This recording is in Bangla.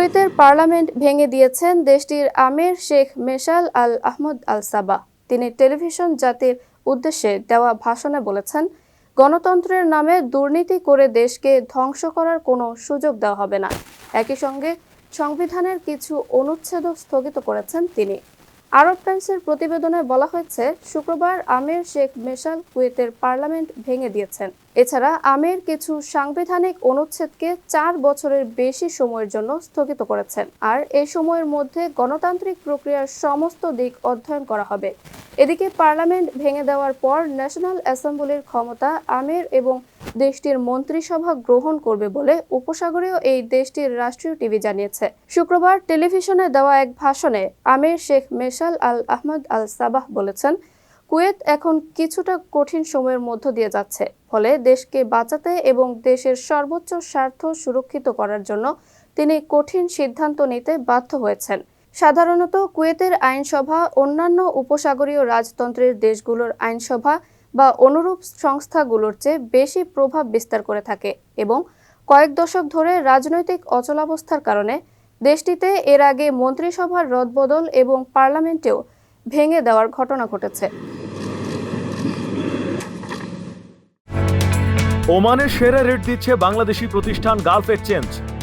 কুয়েতের পার্লামেন্ট ভেঙে দিয়েছেন দেশটির আমির শেখ মেশাল আল আহমদ আল সাবা। তিনি টেলিভিশন জাতির উদ্দেশ্যে দেওয়া ভাষণে বলেছেন, গণতন্ত্রের নামে দুর্নীতি করে দেশকে ধ্বংস করার কোনো সুযোগ দেওয়া হবে না। একই সঙ্গে সংবিধানের কিছু অনুচ্ছেদ স্থগিত করেছেন তিনি। আরব টাইমসের প্রতিবেদনে বলা হয়েছে, শুক্রবার আমির শেখ মেশাল কুয়েতের পার্লামেন্ট ভেঙে দিয়েছেন। এছাড়া আমির কিছু সাংবিধানিক অনুচ্ছেদকে চার বছরের বেশি সময়ের জন্য স্থগিত করেছেন। আর এই সময়ের মধ্যে গণতান্ত্রিক প্রক্রিয়ার সমস্ত দিক অধ্যয়ন করা হবে। এদিকে পার্লামেন্ট ভেঙে দেওয়ার পর ন্যাশনাল অ্যাসেম্বলির ক্ষমতা আমির এবং দেশটির মন্ত্রিসভা গ্রহণ করবে বলে উপসাগরীয় এই দেশটির রাষ্ট্রীয় টিভি জানিয়েছে। শুক্রবার টেলিভিশনে দেওয়া এক ভাষণে Amir Sheikh Meshal Al Ahmad Al Sabah বলেছেন, কুয়েত এখন কিছুটা কঠিন সময়ের মধ্য দিয়ে যাচ্ছে, ফলে দেশকে বাঁচাতে এবং দেশের সর্বোচ্চ স্বার্থ সুরক্ষিত করার জন্য তিনি কঠিন সিদ্ধান্ত নিতে বাধ্য হয়েছেন। সাধারণত কুয়েতের আইনসভা, অন্যান্য উপসাগরীয় রাজতন্ত্রের দেশগুলোর আইনসভা বা অনুরূপ সংস্থাগুলোর চেয়ে বেশি প্রভাব বিস্তার করে থাকে এবং কয়েক দশক ধরে রাজনৈতিক অচলাবস্থার কারণে দেশটিতে এর আগে মন্ত্রিসভার রদবদল এবং পার্লামেন্টেও ভেঙে দেওয়ার ঘটনা ঘটেছে। ওমানের সেরা রেট দিচ্ছে বাংলাদেশি প্রতিষ্ঠান গালফ এক্সচেঞ্জ।